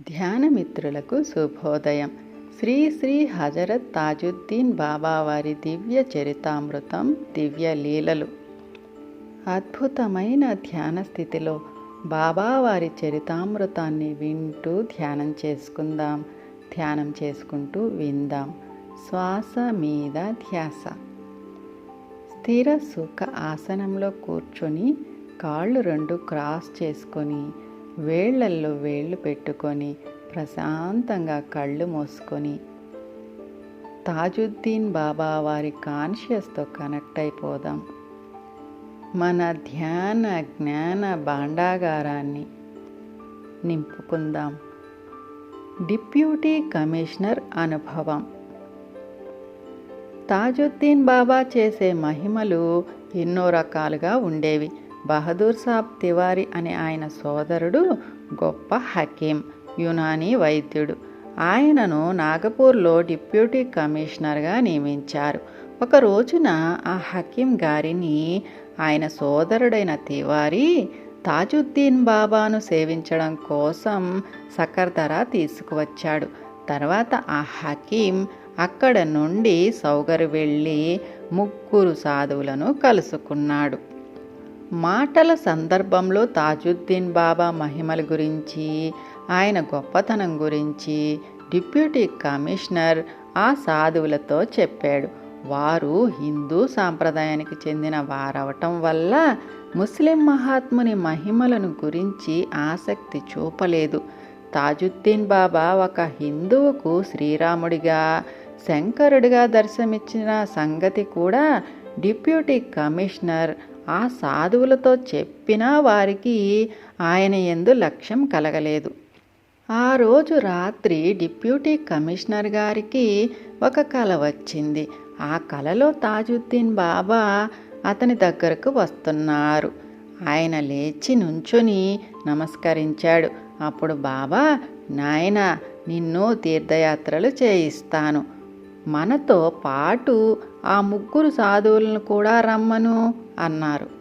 ధ్యానమిత్రులకు శుభోదయం. శ్రీ శ్రీ హజరత్ తాజుద్దీన్ బాబావారి దివ్య చరితామృతం దివ్య లీలలు. అద్భుతమైన ధ్యాన స్థితిలో బాబావారి చరితామృతాన్ని వింటూ ధ్యానం చేసుకుందాం. ధ్యానం చేసుకుంటూ విందాం. శ్వాస మీద ధ్యాస. స్థిర సుఖ ఆసనంలో కూర్చొని కాళ్ళు రెండు క్రాస్ చేసుకొని వేళ్ళల్లో వేళ్ళు పెట్టుకొని ప్రశాంతంగా కళ్ళు మూసుకొని తాజుద్దీన్ బాబా వారి కాన్షియస్తో కనెక్ట్ అయిపోదాం. మన ధ్యాన జ్ఞాన భాండాగారాన్ని నింపుకుందాం. డిప్యూటీ కమిషనర్ అనుభవం. తాజుద్దీన్ బాబా చేసే మహిమలు ఎన్నో రకాలుగా ఉండేవి. బహదూర్ సాబ్ తివారి అనే ఆయన సోదరుడు గొప్ప హకీం యునానీ వైద్యుడు. ఆయనను నాగపూర్లో డిప్యూటీ కమిషనర్గా నియమించారు. ఒక రోజున ఆ హకీం గారిని ఆయన సోదరుడైన తివారీ తాజుద్దీన్ బాబాను సేవించడం కోసం సకర్దరా తీసుకువచ్చాడు. తర్వాత ఆ హకీం అక్కడ నుండి సౌగరు వెళ్ళి ముగ్గురు సాధువులను కలుసుకున్నాడు. మాటల సందర్భంలో తాజుద్దీన్ బాబా మహిమల గురించి ఆయన గొప్పతనం గురించి డిప్యూటీ కమిషనర్ ఆ సాధువులతో చెప్పాడు. వారు హిందూ సాంప్రదాయానికి చెందిన వారవటం వల్ల ముస్లిం మహాత్ముని మహిమలను గురించి ఆసక్తి చూపలేదు. తాజుద్దీన్ బాబా ఒక హిందువుకు శ్రీరాముడిగా శంకరుడిగా దర్శనమిచ్చిన సంగతి కూడా డిప్యూటీ కమిషనర్ ఆ సాధువులతో చెప్పినా వారికి ఆయన ఎందు లక్ష్యం కలగలేదు. ఆ రోజు రాత్రి డిప్యూటీ కమిషనర్ గారికి ఒక కల వచ్చింది. ఆ కలలో తాజుద్దీన్ బాబా అతని దగ్గరకు వస్తున్నారు. ఆయన లేచి నుంచుని నమస్కరించాడు. అప్పుడు బాబా నాయన నిన్ను తీర్థయాత్రలు చేయిస్తాను. మనతో పాటు ఆ ముగ్గురు సాధువులను కూడా రమ్మను అన్నారు.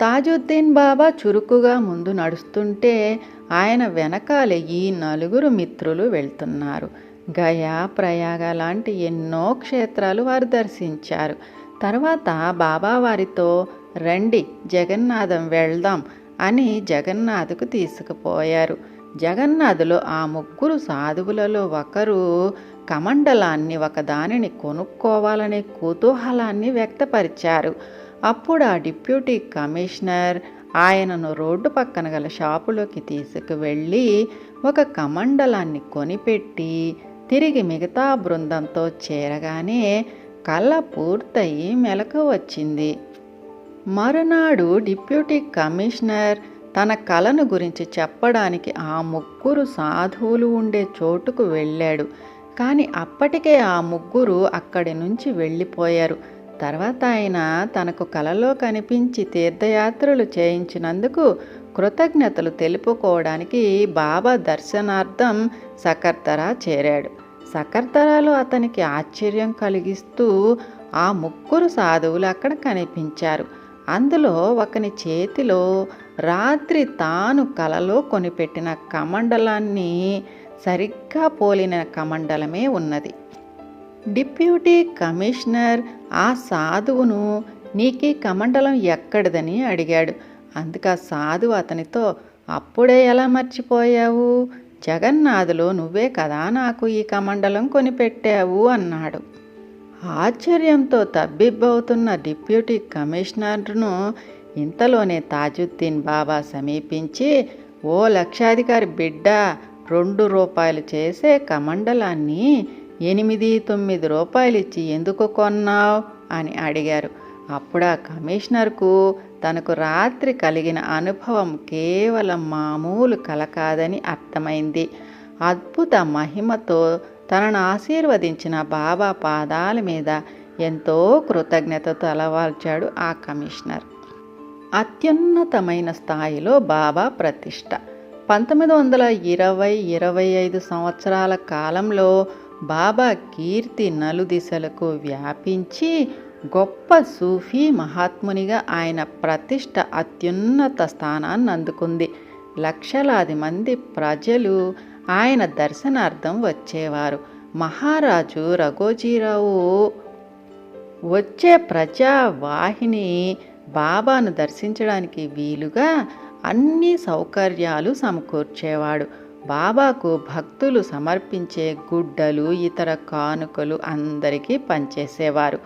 తాజుద్దీన్ బాబా చురుకుగా ముందు నడుస్తుంటే ఆయన వెనకాల ఈ నలుగురు మిత్రులు వెళ్తున్నారు. గయా ప్రయాగ లాంటి ఎన్నో క్షేత్రాలు వారు దర్శించారు. తర్వాత బాబా వారితో రండి జగన్నాథం వెళ్దాం అని జగన్నాథ్కు తీసుకుపోయారు. జగన్నాథులు ఆ ముగ్గురు సాధువులలో ఒకరు కమండలాన్ని ఒకదానిని కొనుక్కోవాలనే కుతూహలాన్ని వ్యక్తపరిచారు. అప్పుడు ఆ డిప్యూటీ కమిషనర్ ఆయనను రోడ్డు పక్కన గల షాపులోకి తీసుకువెళ్ళి ఒక కమండలాన్ని కొనిపెట్టి తిరిగి మిగతా బృందంతో చేరగానే కళ్ళ పూర్తయి మెలకు వచ్చింది. మరునాడు డిప్యూటీ కమిషనర్ తన కళను గురించి చెప్పడానికి ఆ ముగ్గురు సాధువులు ఉండే చోటుకు వెళ్ళాడు. కానీ అప్పటికే ఆ ముగ్గురు అక్కడి నుంచి వెళ్ళిపోయారు. తర్వాత ఆయన తనకు కలలో కనిపించి తీర్థయాత్రలు చేయించినందుకు కృతజ్ఞతలు తెలుపుకోవడానికి బాబా దర్శనార్థం సకర్తరా చేరాడు. సకర్తరాలో అతనికి ఆశ్చర్యం కలిగిస్తూ ఆ ముగ్గురు సాధువులు అక్కడ కనిపించారు. అందులో ఒకని చేతిలో రాత్రి తాను కలలో కొనిపెట్టిన కమండలాన్ని సరిగ్గా పోలిన కమండలమే ఉన్నది. డిప్యూటీ కమిషనర్ ఆ సాధువును నీకీ కమండలం ఎక్కడిదని అడిగాడు. అందుకు ఆ సాధువు అతనితో అప్పుడే ఎలా మర్చిపోయావు? జగన్నాథులో నువ్వే కదా నాకు ఈ కమండలం కొనిపెట్టావు అన్నాడు. ఆశ్చర్యంతో తబ్బిబ్బవుతున్న డిప్యూటీ కమిషనర్ను ఇంతలోనే తాజుద్దీన్ బాబా సమీపించి ఓ లక్షాధికారి బిడ్డ రెండు రూపాయలు చేసే కమండలాన్ని ఎనిమిది తొమ్మిది రూపాయలు ఇచ్చి ఎందుకు కొన్నావు? అని అడిగారు. అప్పుడు ఆ కమిషనర్కు తనకు రాత్రి కలిగిన అనుభవం కేవలం మామూలు కల కాదని అర్థమైంది. అద్భుత మహిమతో తనను ఆశీర్వదించిన బాబా పాదాల మీద ఎంతో కృతజ్ఞతతో అలవాల్చాడు ఆ కమిషనర్. అత్యున్నతమైన స్థాయిలో బాబా ప్రతిష్ట. పంతొమ్మిది వందల ఇరవై ఇరవై ఐదు సంవత్సరాల కాలంలో బాబా కీర్తి నలుదిశలకు వ్యాపించి గొప్ప సూఫీ మహాత్మునిగా ఆయన ప్రతిష్ట అత్యున్నత స్థానాన్ని అందుకుంది. లక్షలాది మంది ప్రజలు ఆయన దర్శనార్థం వచ్చేవారు. మహారాజు రఘోజీరావు వచ్చే ప్రజావాహిని బాబాను దర్శించడానికి వీలుగా అన్ని సౌకర్యాలు సమకూర్చేవాడు. బాబాకు భక్తులు సమర్పించే గుడ్డలు ఇతర కానుకలు అందరికీ పంచేసేవారు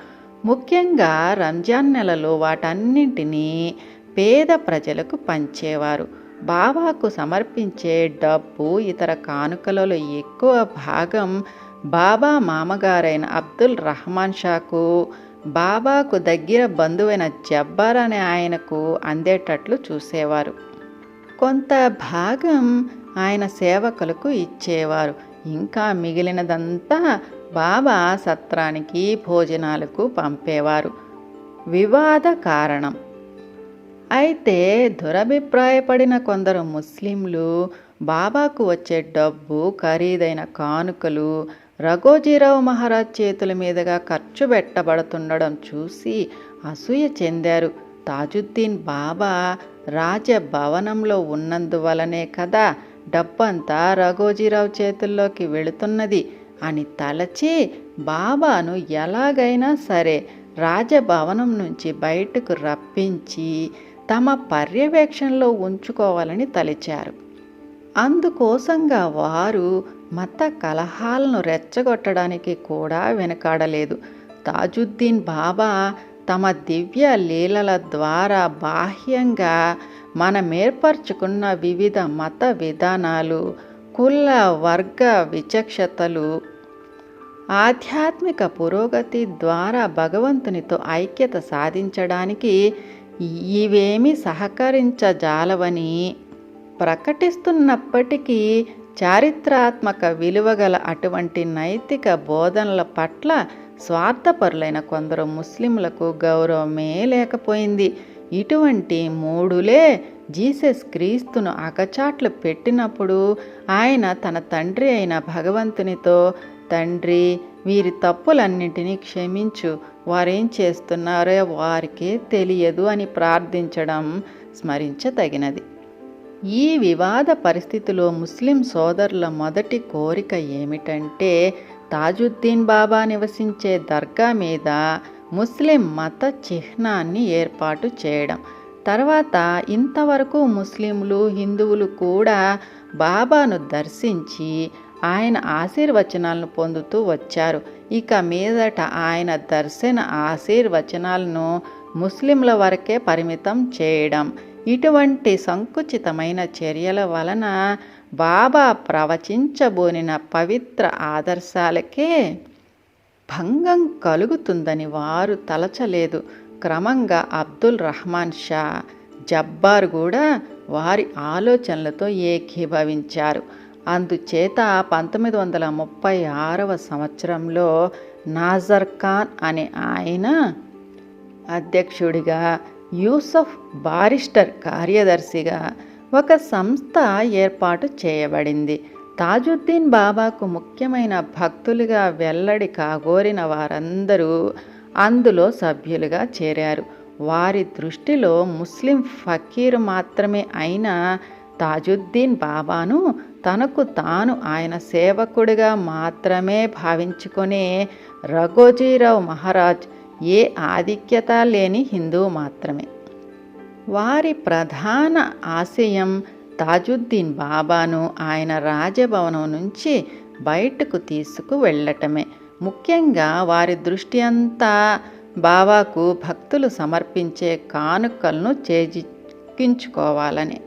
ముఖ్యంగా రంజాన్ నెలలో వాటన్నింటినీ పేద ప్రజలకు పంచేవారు. బాబాకు సమర్పించే డబ్బు ఇతర కానుకలలో ఎక్కువ భాగం బాబా మామగారైన అబ్దుల్ రహమాన్ షాకు బాబాకు దగ్గర బంధువైన జబ్బార్ అనే ఆయనకు అందేటట్లు చూసేవారు. కొంత భాగం ఆయన సేవకులకు ఇచ్చేవారు. ఇంకా మిగిలినదంతా బాబా సత్రానికి భోజనాలకు పంపేవారు. వివాద కారణం. అయితే దురభిప్రాయపడిన కొందరు ముస్లింలు బాబాకు వచ్చే డబ్బు ఖరీదైన కానుకలు రఘోజీరావు మహారాజ్ చేతుల మీదుగా ఖర్చు పెట్టబడుతుండడం చూసి అసూయ చెందారు. తాజుద్దీన్ బాబా రాజభవనంలో ఉన్నందువలనే కదా డబ్బంతా రఘోజీరావు చేతుల్లోకి వెళుతున్నది అని తలచి బాబాను ఎలాగైనా సరే రాజభవనం నుంచి బయటకు రప్పించి తమ పర్యవేక్షణలో ఉంచుకోవాలని తలిచారు. అందుకోసంగా వారు మత కలహాలను రెచ్చగొట్టడానికి కూడా వెనకాడలేదు. తాజుద్దీన్ బాబా తమ దివ్య లీలల ద్వారా బాహ్యంగా మనం ఏర్పరచుకున్న వివిధ మత విధానాలు కుల వర్గ విచక్షతలు ఆధ్యాత్మిక పురోగతి ద్వారా భగవంతునితో ఐక్యత సాధించడానికి ఇవేమి సహకరించజాలవని ప్రకటిస్తున్నప్పటికీ చారిత్రాత్మక విలువగల అటువంటి నైతిక బోధనల పట్ల స్వార్థపరులైన కొందరు ముస్లింలకు గౌరవమే లేకపోయింది. ఇటువంటి మూడులే జీసస్ క్రీస్తును అగచాట్లు పెట్టినప్పుడు ఆయన తన తండ్రి అయిన భగవంతునితో తండ్రి వీరి తప్పులన్నింటినీ క్షమించు. వారేం చేస్తున్నారో వారికే తెలియదు అని ప్రార్థించడం స్మరించదగినది. ఈ వివాద పరిస్థితిలో ముస్లిం సోదరుల మొదటి కోరిక ఏమిటంటే తాజుద్దీన్ బాబా నివసించే దర్గా మీద ముస్లిం మత చిహ్నాన్ని ఏర్పాటు చేయడం. తర్వాత ఇంతవరకు ముస్లింలు హిందువులు కూడా బాబాను దర్శించి ఆయన ఆశీర్వచనాలను పొందుతూ వచ్చారు. ఇక మీదట ఆయన దర్శన ఆశీర్వచనాలను ముస్లింల వరకే పరిమితం చేయడం. ఇటువంటి సంకుచితమైన చర్యల వలన బాబా ప్రవచించబోనిన పవిత్ర ఆదర్శాలకే భంగం కలుగుతుందని వారు తలచలేదు. క్రమంగా అబ్దుల్ రహమాన్ షా జబ్బార్ కూడా వారి ఆలోచనలతో ఏకీభవించారు. అందుచేత పంతొమ్మిది వందల ముప్పై ఆరవ సంవత్సరంలో నాజర్ ఖాన్ అనే ఆయన అధ్యక్షుడిగా యూసఫ్ బారిస్టర్ కార్యదర్శిగా ఒక సంస్థ ఏర్పాటు చేయబడింది. తాజుద్దీన్ బాబాకు ముఖ్యమైన భక్తులుగా వెల్లడి కాగోరిన వారందరూ అందులో సభ్యులుగా చేరారు. వారి దృష్టిలో ముస్లిం ఫకీర్ మాత్రమే అయిన తాజుద్దీన్ బాబాను తనకు తాను ఆయన సేవకుడిగా మాత్రమే భావించుకునే రఘోజీరావు మహారాజ్ ఏ ఆధిక్యత లేని హిందూ మాత్రమే. వారి ప్రధాన ఆశయం తాజుద్దీన్ బాబాను ఆయన రాజభవనం నుంచి బయటకు తీసుకు వెళ్ళటమే. ముఖ్యంగా వారి దృష్టి అంతా బాబాకు భక్తులు సమర్పించే కానుకలను చేజిక్కించుకోవాలని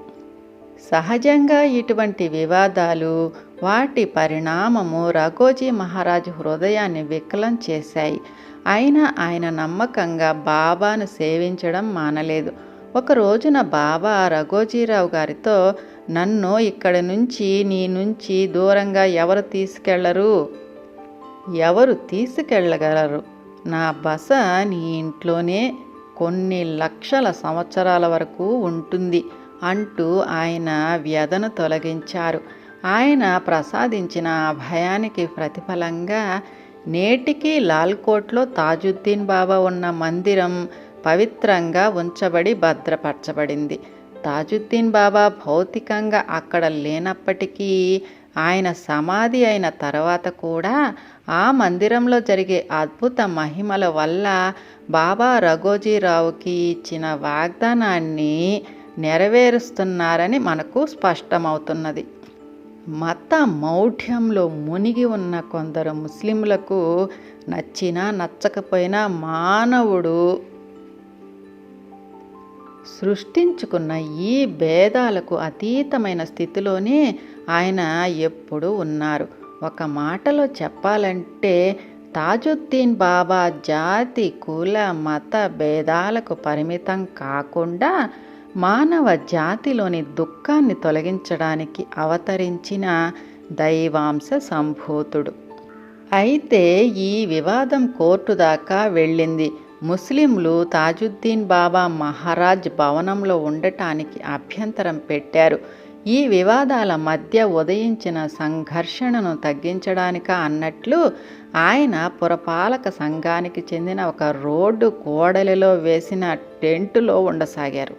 సహజంగా ఇటువంటి వివాదాలు వాటి పరిణామము రఘోజీ మహారాజు హృదయాన్ని వికలం చేశాయి. అయినా ఆయన నమ్మకంగా బాబాను సేవించడం మానలేదు. ఒక రోజున బాబా రఘోజీరావు గారితో నన్ను ఇక్కడి నుంచి నీ నుంచి దూరంగా ఎవరు తీసుకెళ్ళరు? ఎవరు తీసుకెళ్ళగలరు? నా బస నీ ఇంట్లోనే కొన్ని లక్షల సంవత్సరాల వరకు ఉంటుంది అంటూ ఆయన వ్యధను తొలగించారు. ఆయన ప్రసాదించిన భయానికి ప్రతిఫలంగా నేటికి లాల్కోట్లో తాజుద్దీన్ బాబా ఉన్న మందిరం పవిత్రంగా ఉంచబడి భద్రపరచబడింది. తాజుద్దీన్ బాబా భౌతికంగా అక్కడ లేనప్పటికీ ఆయన సమాధి అయిన తర్వాత కూడా ఆ మందిరంలో జరిగే అద్భుత మహిమల వల్ల బాబా రఘోజీరావుకి ఇచ్చిన వాగ్దానాన్ని నెరవేరుస్తున్నారని మనకు స్పష్టమవుతున్నది. మత మౌఢ్యంలో మునిగి ఉన్న కొందరు ముస్లింలకు నచ్చినా నచ్చకపోయినా మానవుడు సృష్టించుకున్న ఈ భేదాలకు అతీతమైన స్థితిలోనే ఆయన ఎప్పుడూ ఉన్నారు. ఒక మాటలో చెప్పాలంటే తాజుద్దీన్ బాబా జాతి కుల మత భేదాలకు పరిమితం కాకుండా మానవ జాతిలోని దుఃఖాన్ని తొలగించడానికి అవతరించిన దైవాంశ సంభూతుడు. అయితే ఈ వివాదం కోర్టు దాకా వెళ్ళింది. ముస్లింలు తాజుద్దీన్ బాబా మహారాజ్ భవనంలో ఉండటానికి అభ్యంతరం పెట్టారు. ఈ వివాదాల మధ్య ఉదయించిన సంఘర్షణను తగ్గించడానిక అన్నట్లు ఆయన పురపాలక సంఘానికి చెందిన ఒక రోడ్డు కోడలిలో వేసిన టెంటులో ఉండసాగారు.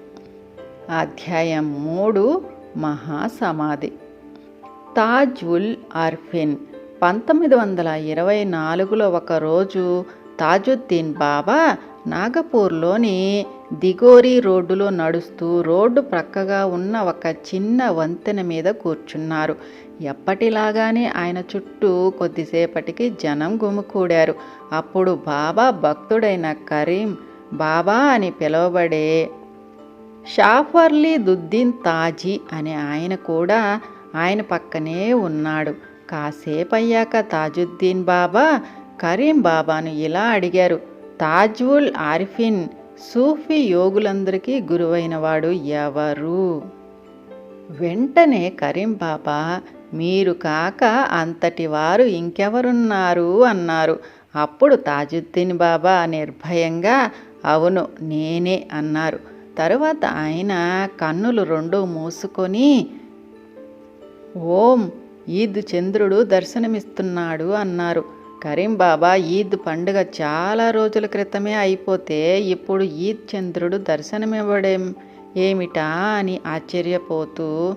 అధ్యాయం మూడు మహాసమాధి. తాజ్ ఉల్ అర్ఫిన్ పంతొమ్మిది వందల ఇరవై నాలుగులో ఒకరోజు తాజుద్దీన్ బాబా నాగపూర్లోని దిగోరి రోడ్డులో నడుస్తూ రోడ్డు ప్రక్కగా ఉన్న ఒక చిన్న వంతెన మీద కూర్చున్నారు. ఎప్పటిలాగానే ఆయన చుట్టూ కొద్దిసేపటికి జనం గుమికూడారు. అప్పుడు బాబా భక్తుడైన కరీం బాబా అని పిలువబడే షాఫర్లీ దుద్దీన్ తాజీ అనే ఆయన కూడా ఆయన పక్కనే ఉన్నాడు. కాసేపు అయ్యాక తాజుద్దీన్ బాబా కరీం బాబాను ఇలా అడిగారు తాజ్వుల్ ఆరిఫిన్ సూఫీ యోగులందరికీ గురువైనవాడు ఎవరు? వెంటనే కరీం బాబా మీరు కాక అంతటి వారు ఇంకెవరున్నారు అన్నారు. అప్పుడు తాజుద్దీన్ బాబా నిర్భయంగా అవును నేనే అన్నారు. తరువాత ఆయన కన్నులు రెండు మూసుకొని ఓం ఈద్ చంద్రుడు దర్శనమిస్తున్నాడు అన్నారు. కరీం బాబా ఈద్ పండుగ చాలా రోజుల క్రితమే అయిపోతే ఇప్పుడు ఈద్ చంద్రుడు దర్శనమివ్వడం ఏమిటా అని ఆశ్చర్యపోతూ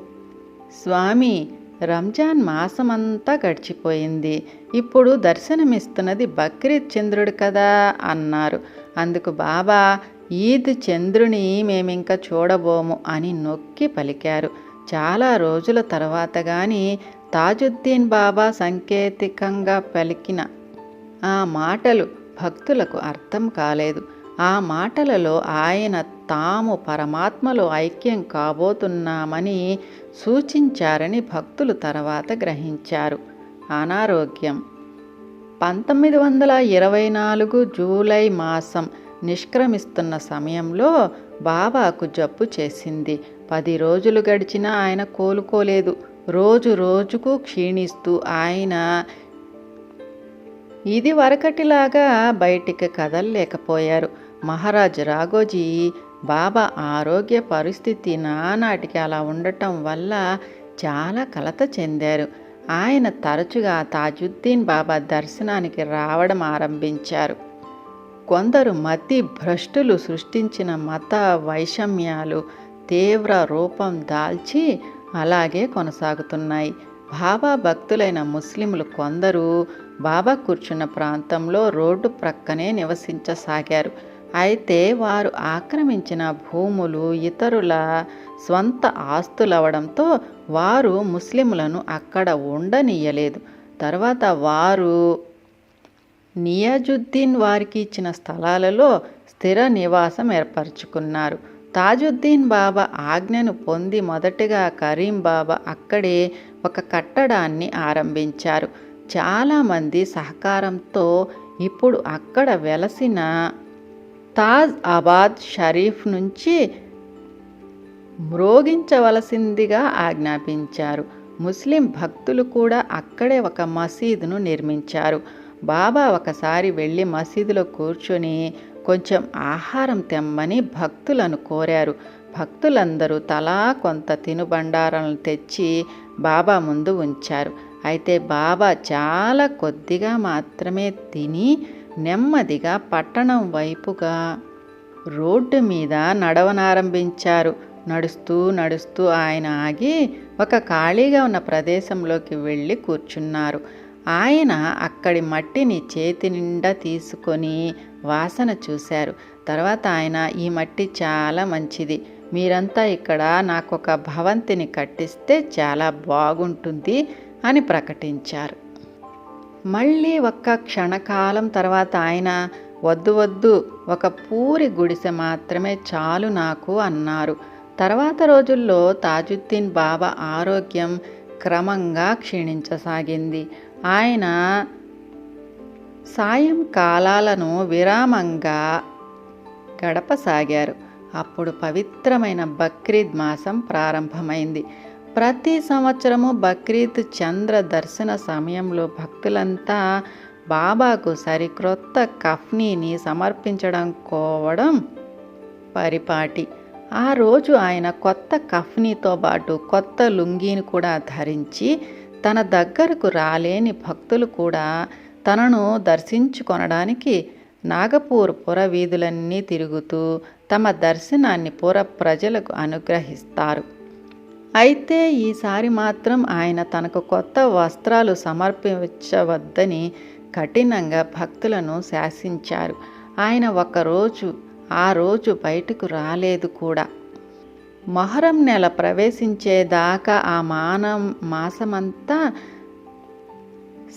స్వామి రంజాన్ మాసమంతా గడిచిపోయింది. ఇప్పుడు దర్శనమిస్తున్నది బక్రీద్ చంద్రుడు కదా అన్నారు. అందుకు బాబా ఈద్ చంద్రుని మేమింక చూడబోము అని నొక్కి పలికారు. చాలా రోజుల తర్వాత కానీ తాజుద్దీన్ బాబా సాంకేతికంగా పలికిన ఆ మాటలు భక్తులకు అర్థం కాలేదు. ఆ మాటలలో ఆయన తాము పరమాత్మలో ఐక్యం కాబోతున్నామని సూచించారని భక్తులు తర్వాత గ్రహించారు. అనారోగ్యం. పంతొమ్మిది వందల ఇరవై నాలుగు జూలై మాసం నిష్క్రమిస్తున్న సమయంలో బాబాకు జబ్బు చేసింది. పది రోజులు గడిచినా ఆయన కోలుకోలేదు. రోజు రోజుకు క్షీణిస్తూ ఆయన ఇది వరకటిలాగా బయటికి కదలలేకపోయారు. మహారాజ్ రాఘోజీ బాబా ఆరోగ్య పరిస్థితి నానాటికి అలా ఉండటం వల్ల చాలా కలత చెందారు. ఆయన తరచుగా తాజుద్దీన్ బాబా దర్శనానికి రావడం ఆరంభించారు. కొందరు మతి భ్రష్టులు సృష్టించిన మత వైషమ్యాలు తీవ్ర రూపం దాల్చి అలాగే కొనసాగుతున్నాయి. బాబా భక్తులైన ముస్లింలు కొందరు బాబా కూర్చున్న ప్రాంతంలో రోడ్డు ప్రక్కనే నివసించసాగారు. అయితే వారు ఆక్రమించిన భూములు ఇతరుల స్వంత ఆస్తులవడంతో వారు ముస్లింలను అక్కడ ఉండనీయలేదు. తర్వాత వారు నియాజుద్దీన్ వారికి ఇచ్చిన స్థలాలలో స్థిర నివాసం ఏర్పరచుకున్నారు. తాజుద్దీన్ బాబా ఆజ్ఞను పొంది మొదటగా కరీం బాబా అక్కడే ఒక కట్టడాన్ని ఆరంభించారు. చాలామంది సహకారంతో ఇప్పుడు అక్కడ వెలసిన తాజ్ ఆబాద్ షరీఫ్ నుంచి మ్రోగించవలసిందిగా ఆజ్ఞాపించారు. ముస్లిం భక్తులు కూడా అక్కడే ఒక మసీదును నిర్మించారు. బాబా ఒకసారి వెళ్ళి మసీదులో కూర్చొని కొంచెం ఆహారం తెమ్మని భక్తులను కోరారు. భక్తులందరూ తలా కొంత తినుబండారాలను తెచ్చి బాబా ముందు ఉంచారు. అయితే బాబా చాలా కొద్దిగా మాత్రమే తిని నెమ్మదిగా పట్టణం వైపుగా రోడ్డు మీద నడవనారంభించారు. నడుస్తూ నడుస్తూ ఆయన ఆగి ఒక ఖాళీగా ఉన్న ప్రదేశంలోకి వెళ్ళి కూర్చున్నారు. ఆయన అక్కడి మట్టిని చేతి నిండా తీసుకొని వాసన చూశారు. తర్వాత ఆయన ఈ మట్టి చాలా మంచిది. మీరంతా ఇక్కడ నాకు ఒక భవంతిని కట్టిస్తే చాలా బాగుంటుంది. అని ప్రకటించారు. మళ్ళీ ఒక్క క్షణకాలం తర్వాత ఆయన వద్దు వద్దు ఒక పూరి గుడిసె మాత్రమే చాలు నాకు అన్నారు. తర్వాత రోజుల్లో తాజుద్దీన్ బాబా ఆరోగ్యం క్రమంగా క్షీణించసాగింది. ఆయన సాయంకాలాలను విరామంగా గడపసాగారు. అప్పుడు పవిత్రమైన బక్రీద్ మాసం ప్రారంభమైంది. ప్రతి సంవత్సరము బక్రీద్ చంద్ర దర్శన సమయంలో భక్తులంతా బాబాకు సరిక్రొత్త కఫ్నీని సమర్పించడం కోవడం పరిపాటి. ఆ రోజు ఆయన కొత్త కఫ్నీతో పాటు కొత్త లుంగీని కూడా ధరించి తన దగ్గరకు రాలేని భక్తులు కూడా తనను దర్శించుకొనడానికి నాగపూర్ పుర వీధులన్నీ తిరుగుతూ తమ దర్శనాన్ని పుర ప్రజలకు అనుగ్రహిస్తారు. అయితే ఈసారి మాత్రం ఆయన తనకు కొత్త వస్త్రాలు సమర్పించవద్దని కఠినంగా భక్తులను శాసించారు. ఆయన ఒకరోజు ఆ రోజు బయటకు రాలేదు కూడా. మొహరం నెల ప్రవేశించేదాకా ఆ మానం మాసమంతా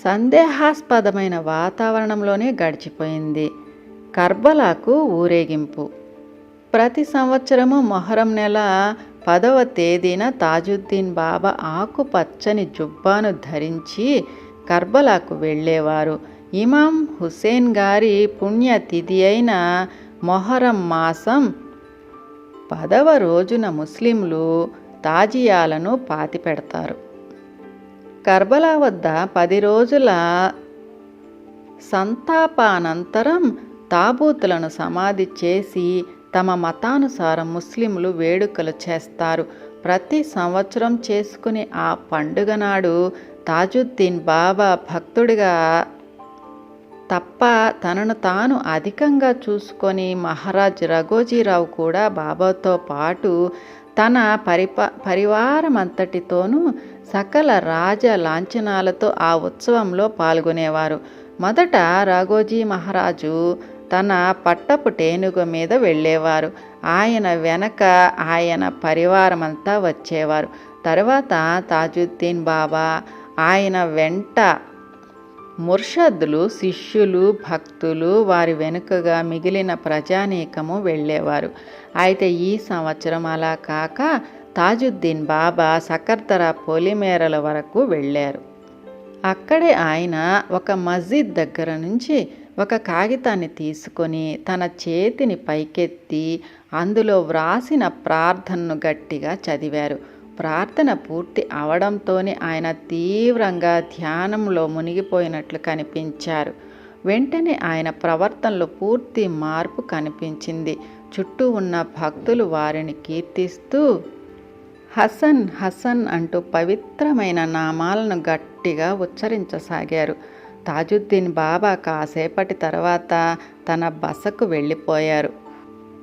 సందేహాస్పదమైన వాతావరణంలోనే గడిచిపోయింది. కర్బలాకు ఊరేగింపు. ప్రతి సంవత్సరము మొహరం నెల పదవ తేదీన తాజుద్దీన్ బాబా ఆకుపచ్చని జుబ్బాను ధరించి కర్బలాకు వెళ్ళేవారు. ఇమాం హుసేన్ గారి పుణ్యతిథి అయిన మొహరం మాసం పదవ రోజున ముస్లింలు తాజియాలను పాతిపెడతారు. కర్బలా వద్ద పది రోజుల సంతాపానంతరం తాబూతులను సమాధి చేసి తమ మతానుసారం ముస్లింలు వేడుకలు చేస్తారు. ప్రతి సంవత్సరం చేసుకునే ఆ పండుగ నాడు తాజుద్దీన్ బాబా భక్తుడిగా తప్ప తనను తాను అధికంగా చూసుకొని మహారాజ్ రఘోజీరావు కూడా బాబాతో పాటు తన పరిప పరివారం అంతటితోనూ సకల రాజ లాంఛనాలతో ఆ ఉత్సవంలో పాల్గొనేవారు. మొదట రాఘోజీ మహారాజు తన పట్టపు టేనుగ మీద వెళ్ళేవారు. ఆయన వెనక ఆయన పరివారమంతా వచ్చేవారు. తర్వాత తాజుద్దీన్ బాబా ఆయన వెంట ముర్షద్దులు శిష్యులు భక్తులు వారి వెనుకగా మిగిలిన ప్రజానీకము వెళ్ళేవారు. అయితే ఈ సంవత్సరం అలా కాక తాజుద్దీన్ బాబా సకర్తర పొలిమేరల వరకు వెళ్ళారు. అక్కడే ఆయన ఒక మస్జిద్ దగ్గర నుంచి ఒక కాగితాన్ని తీసుకొని తన చేతిని పైకెత్తి అందులో వ్రాసిన ప్రార్థనను గట్టిగా చదివారు. ప్రార్థన పూర్తి అవడంతోనే ఆయన తీవ్రంగా ధ్యానంలో మునిగిపోయినట్లు కనిపించారు. వెంటనే ఆయన ప్రవర్తనలో పూర్తి మార్పు కనిపించింది. చుట్టూ ఉన్న భక్తులు వారిని కీర్తిస్తూ హసన్ హసన్ అంటూ పవిత్రమైన నామాలను గట్టిగా ఉచ్చరించసాగారు. తాజుద్దీన్ బాబా కాసేపటి తర్వాత తన బసకు వెళ్ళిపోయారు.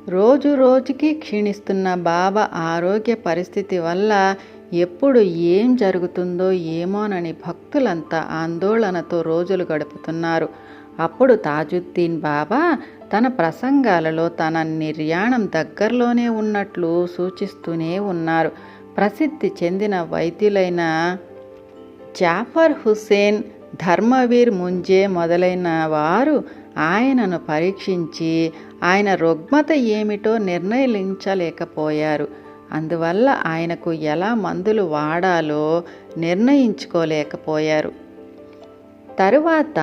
రోజు రోజుకి క్షీణిస్తున్న బాబా ఆరోగ్య పరిస్థితి వల్ల ఎప్పుడు ఏం జరుగుతుందో ఏమోనని భక్తులంతా ఆందోళనతో రోజులు గడుపుతున్నారు. అప్పుడు తాజుద్దీన్ బాబా తన ప్రసంగాలలో తన నిర్యాణం దగ్గరలోనే ఉన్నట్లు సూచిస్తూనే ఉన్నారు. ప్రసిద్ధి చెందిన వైద్యులైన జాఫర్ హుసేన్ ధర్మవీర్ ముంజే మొదలైన వారు ఆయనను పరీక్షించి ఆయన రుగ్మత ఏమిటో నిర్ణయించలేకపోయారు. అందువల్ల ఆయనకు ఎలా మందులు వాడాలో నిర్ణయించుకోలేకపోయారు. తరువాత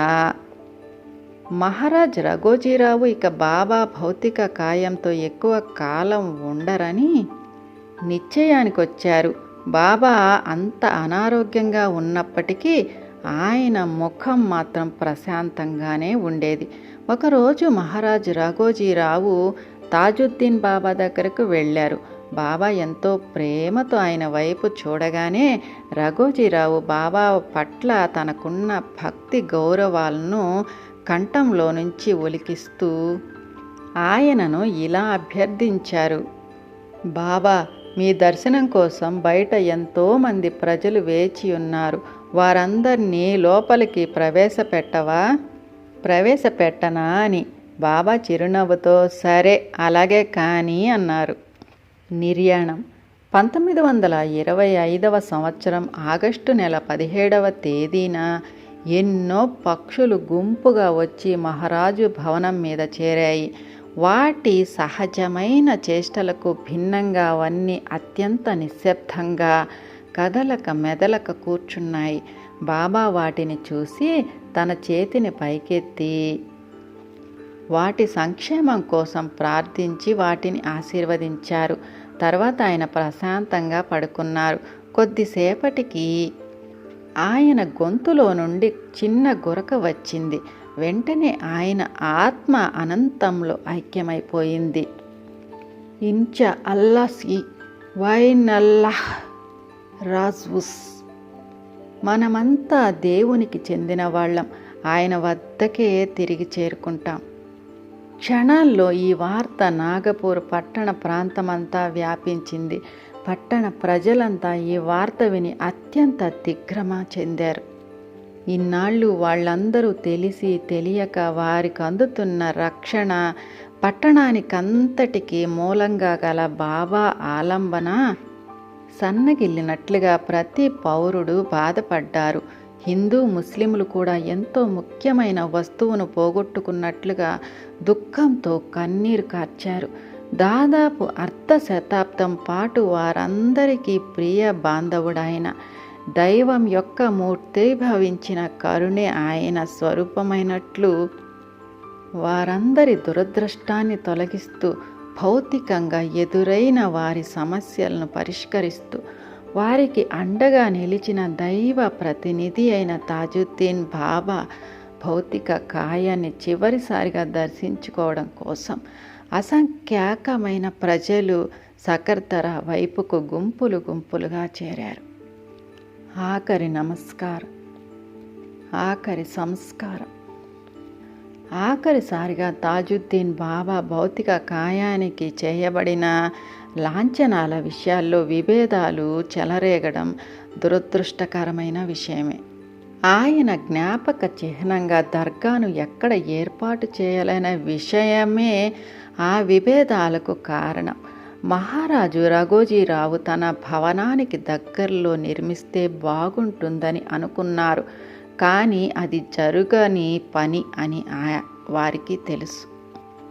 మహారాజ్ రఘోజీరావు ఇక బాబా భౌతిక కాయంతో ఎక్కువ కాలం ఉండరని నిశ్చయానికి వచ్చారు బాబా అంత అనారోగ్యంగా ఉన్నప్పటికీ ఆయన ముఖం మాత్రం ప్రశాంతంగానే ఉండేది. ఒకరోజు మహారాజు రఘోజీరావు తాజుద్దీన్ బాబా దగ్గరకు వెళ్ళారు. బాబా ఎంతో ప్రేమతో ఆయన వైపు చూడగానే రఘోజీరావు బాబా పట్ల తనకున్న భక్తి గౌరవాలను కంఠంలో నుంచి ఒలికిస్తూ ఆయనను ఇలా అభ్యర్థించారు. బాబా మీ దర్శనం కోసం బయట ఎంతోమంది ప్రజలు వేచి ఉన్నారు. వారందరినీ లోపలికి ప్రవేశపెట్టవా? ప్రవేశపెట్టనా అని బాబా చిరునవ్వుతో సరే అలాగే కానీ అన్నారు. నిర్యాణం. పంతొమ్మిది వందల ఇరవై ఐదవ సంవత్సరం ఆగస్టు నెల పదిహేడవ తేదీన ఎన్నో పక్షులు గుంపుగా వచ్చి మహారాజు భవనం మీద చేరాయి. వాటి సహజమైన చేష్టలకు భిన్నంగా అవన్నీ అత్యంత నిశ్శబ్దంగా కదలక మెదలక కూర్చున్నాయి. బాబా వాటిని చూసి తన చేతిని పైకెత్తి వాటి సంక్షేమం కోసం ప్రార్థించి వాటిని ఆశీర్వదించారు. తర్వాత ఆయన ప్రశాంతంగా పడుకున్నారు. కొద్దిసేపటికి ఆయన గొంతులో నుండి చిన్న గురక వచ్చింది. వెంటనే ఆయన ఆత్మ అనంతంలో ఐక్యమైపోయింది. ఇంచ అల్లాసి వైనల్లాహ్ రాజుస్ మనమంతా దేవునికి చెందిన వాళ్ళం. ఆయన వద్దకే తిరిగి చేరుకుంటాం. క్షణాల్లో ఈ వార్త నాగపూర్ పట్టణ ప్రాంతమంతా వ్యాపించింది. పట్టణ ప్రజలంతా ఈ వార్త విని అత్యంత దిగ్భ్రమ చెందారు. ఇన్నాళ్ళు వాళ్ళందరూ తెలిసి తెలియక వారికి అందుతున్న రక్షణ పట్టణానికంతటికి మూలంగా గల బాబా ఆలంబన? సన్నగిల్లినట్లుగా ప్రతి పౌరుడు బాధపడ్డారు. హిందూ ముస్లింలు కూడా ఎంతో ముఖ్యమైన వస్తువును పోగొట్టుకున్నట్లుగా దుఃఖంతో కన్నీరు కార్చారు. దాదాపు అర్ధ శతాబ్దం పాటు వారందరికీ ప్రియ బాంధవుడైన దైవం యొక్క మూర్తిభవించిన కరుణే ఆయన స్వరూపమైనట్లు వారందరి దురదృష్టాన్ని తొలగిస్తూ భౌతికంగా ఎదురైన వారి సమస్యలను పరిష్కరిస్తూ వారికి అండగా నిలిచిన దైవ ప్రతినిధి అయిన తాజుద్దీన్ బాబా భౌతిక కాయాన్ని చివరిసారిగా దర్శించుకోవడం కోసం అసంఖ్యాకమైన ప్రజలు సకర్తర వైపుకు గుంపులు గుంపులుగా చేరారు. ఆఖరి నమస్కారం. ఆఖరి సంస్కారం. ఆఖరిసారిగా తాజుద్దీన్ బాబా భౌతిక కాయానికి చేయబడిన లాంఛనాల విషయాల్లో విభేదాలు చెలరేగడం దురదృష్టకరమైన విషయమే. ఆయన జ్ఞాపక చిహ్నంగా దర్గాను ఎక్కడ ఏర్పాటు చేయాలనే విషయమే ఆ విభేదాలకు కారణం. మహారాజు రఘోజీరావు తన భవనానికి దగ్గరలో నిర్మిస్తే బాగుంటుందని అనుకున్నారు. కానీ అది జరుగని పని అని వారికి తెలుసు.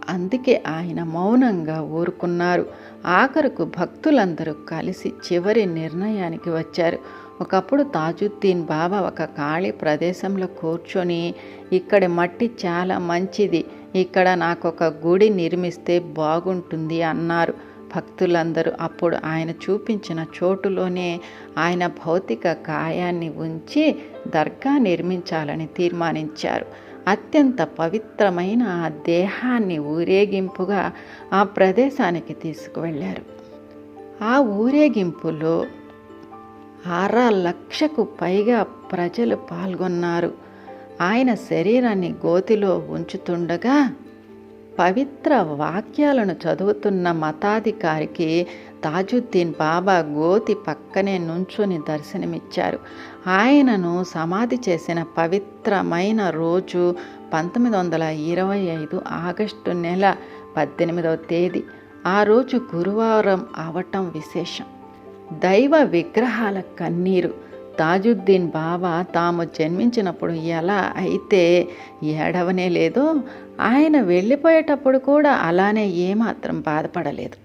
అందుకే ఆయన మౌనంగా ఊరుకున్నారు. ఆఖరుకు భక్తులందరూ కలిసి చివరి నిర్ణయానికి వచ్చారు. ఒకప్పుడు తాజుద్దీన్ బాబా ఒక ఖాళీ ప్రదేశంలో కూర్చొని ఇక్కడి మట్టి చాలా మంచిది. ఇక్కడ నాకు ఒక గుడి నిర్మిస్తే బాగుంటుంది అన్నారు. భక్తులందరూ అప్పుడు ఆయన చూపించిన చోటులోనే ఆయన భౌతిక కాయాన్ని ఉంచి దర్గా నిర్మించాలని తీర్మానించారు. అత్యంత పవిత్రమైన ఆ దేహాన్ని ఊరేగింపుగా ఆ ప్రదేశానికి తీసుకువెళ్ళారు ఆ ఊరేగింపులో అర లక్షకు పైగా ప్రజలు పాల్గొన్నారు. ఆయన శరీరాన్ని గోతిలో ఉంచుతుండగా పవిత్ర వాక్యాలను చదువుతున్న మతాధికారికి తాజుద్దీన్ బాబా గోతి పక్కనే నుంచుని దర్శనమిచ్చారు. ఆయనను సమాధి చేసిన పవిత్రమైన రోజు పంతొమ్మిది వందల ఇరవై ఐదు ఆగస్టు నెల పద్దెనిమిదవ తేదీ. ఆ రోజు గురువారం అవటం విశేషం. దైవ విగ్రహాల కన్నీరు. తాజుద్దీన్ బాబా తాము జన్మించినప్పుడు ఎలా అయితే ఏడవనే లేదో ఆయన వెళ్ళిపోయేటప్పుడు కూడా అలానే ఏమాత్రం బాధపడలేదు.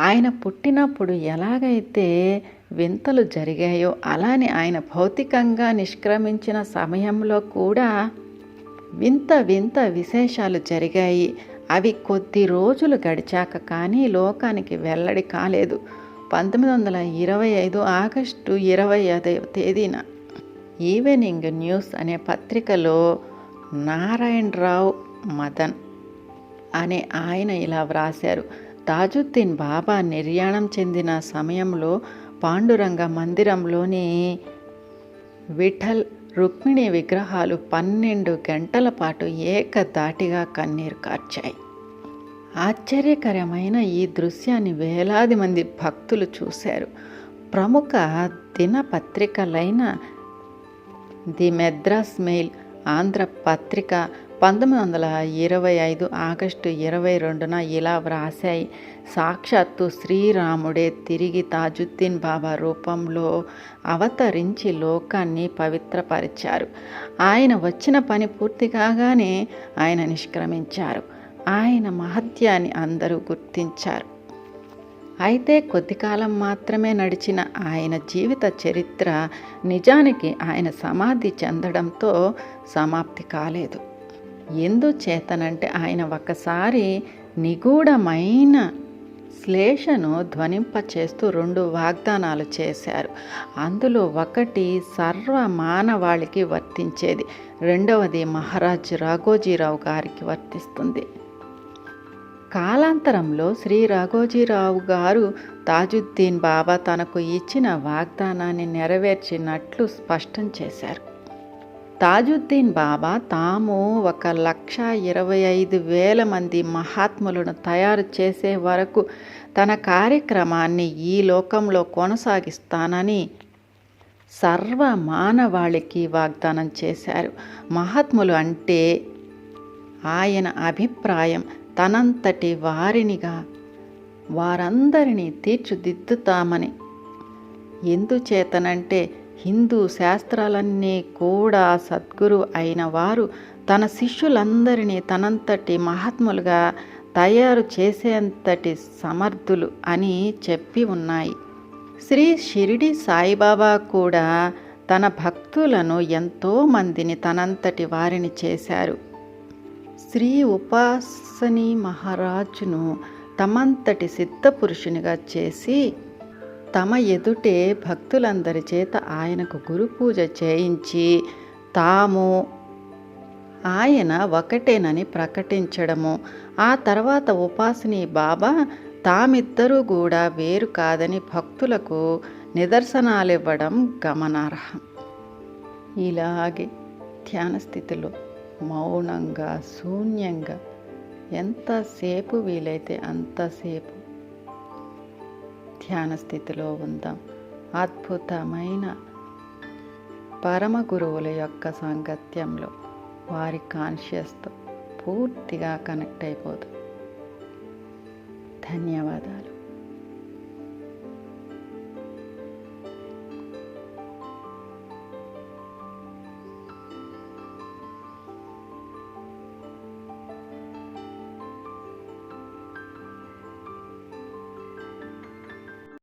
ఆయన పుట్టినప్పుడు ఎలాగైతే వింతలు జరిగాయో అలానే ఆయన భౌతికంగా నిష్క్రమించిన సమయంలో కూడా వింత వింత విశేషాలు జరిగాయి. అవి కొద్ది రోజులు గడిచాక కానీ లోకానికి వెల్లడి కాలేదు. పంతొమ్మిది వందల ఇరవై ఐదు ఆగస్టు ఇరవై ఐదవ తేదీన ఈవినింగ్ న్యూస్ అనే పత్రికలో నారాయణరావు మదన్ అనే ఆయన ఇలా వ్రాశారు. తాజుద్దీన్ బాబా నిర్యాణం చెందిన సమయంలో పాండురంగ మందిరంలోని విఠల్ రుక్మిణి విగ్రహాలు పన్నెండు గంటల పాటు ఏకదాటిగా కన్నీరు కార్చాయి. ఆశ్చర్యకరమైన ఈ దృశ్యాన్ని వేలాది మంది భక్తులు చూశారు. ప్రముఖ దినపత్రికలైన ది మెద్రాస్ మెయిల్ ఆంధ్ర పత్రిక పంతొమ్మిది వందల ఇరవై ఐదు ఆగస్టు ఇరవై రెండున ఇలా వ్రాసాయి సాక్షాత్తు శ్రీరాముడే తిరిగి తాజుద్దీన్ బాబా రూపంలో అవతరించి లోకాన్ని పవిత్రపరిచారు. ఆయన వచ్చిన పని పూర్తి కాగానే ఆయన నిష్క్రమించారు. ఆయన మహత్యాన్ని అందరూ గుర్తించారు. అయితే కొద్ది కాలం మాత్రమే నడిచిన ఆయన జీవిత చరిత్ర నిజానికి ఆయన సమాధి చెందడంతో సమాప్తి కాలేదు. ఎందుచేతనంటే ఆయన ఒకసారి నిగూఢమైన శ్లేషను ధ్వనింపచేస్తూ రెండు వాగ్దానాలు చేశారు. అందులో ఒకటి సర్వ మానవాళికి వర్తించేది రెండవది మహారాజ్ రాఘోజీరావు గారికి వర్తిస్తుంది. కాలాంతరంలో శ్రీ రాఘోజీరావు గారు తాజుద్దీన్ బాబా తనకు ఇచ్చిన వాగ్దానాన్ని నెరవేర్చినట్లు స్పష్టం చేశారు. తాజుద్దీన్ బాబా తాము ఒక లక్ష ఇరవై ఐదు వేల మంది మహాత్ములను తయారు చేసే వరకు తన కార్యక్రమాన్ని ఈ లోకంలో కొనసాగిస్తానని సర్వ మానవాళికి వాగ్దానం చేశారు. మహాత్ములు అంటే ఆయన అభిప్రాయం తనంతటి వారినిగా వారందరినీ తీర్చిదిద్దుతామని. ఎందుచేతనంటే హిందూ శాస్త్రాలన్నీ కూడా సద్గురు అయిన వారు తన శిష్యులందరినీ తనంతటి మహాత్ములుగా తయారు చేసేంతటి సమర్థులు అని చెప్పి ఉన్నాయి. శ్రీ షిరిడి సాయిబాబా కూడా తన భక్తులను ఎంతోమందిని తనంతటి వారిని చేశారు. శ్రీ ఉపాసని మహారాజును తమంతటి సిద్ధపురుషునిగా చేసి తమ ఎదుటే భక్తులందరి చేత ఆయనకు గురు పూజ చేయించి తాము ఆయన ఒకటేనని ప్రకటించడము. ఆ తర్వాత ఉపాసిని బాబా తామిద్దరూ కూడా వేరు కాదని భక్తులకు నిదర్శనాలివ్వడం గమనార్హం. ఇలాగే ధ్యాన స్థితిలో మౌనంగా శూన్యంగా ఎంతసేపు వీలైతే అంతసేపు ధ్యాన స్థితిలో ఉందాం. అద్భుతమైన పరమ గురువుల యొక్క సాంగత్యంలో వారి కాన్షియస్తో పూర్తిగా కనెక్ట్ అయిపోదు. ధన్యవాదాలు.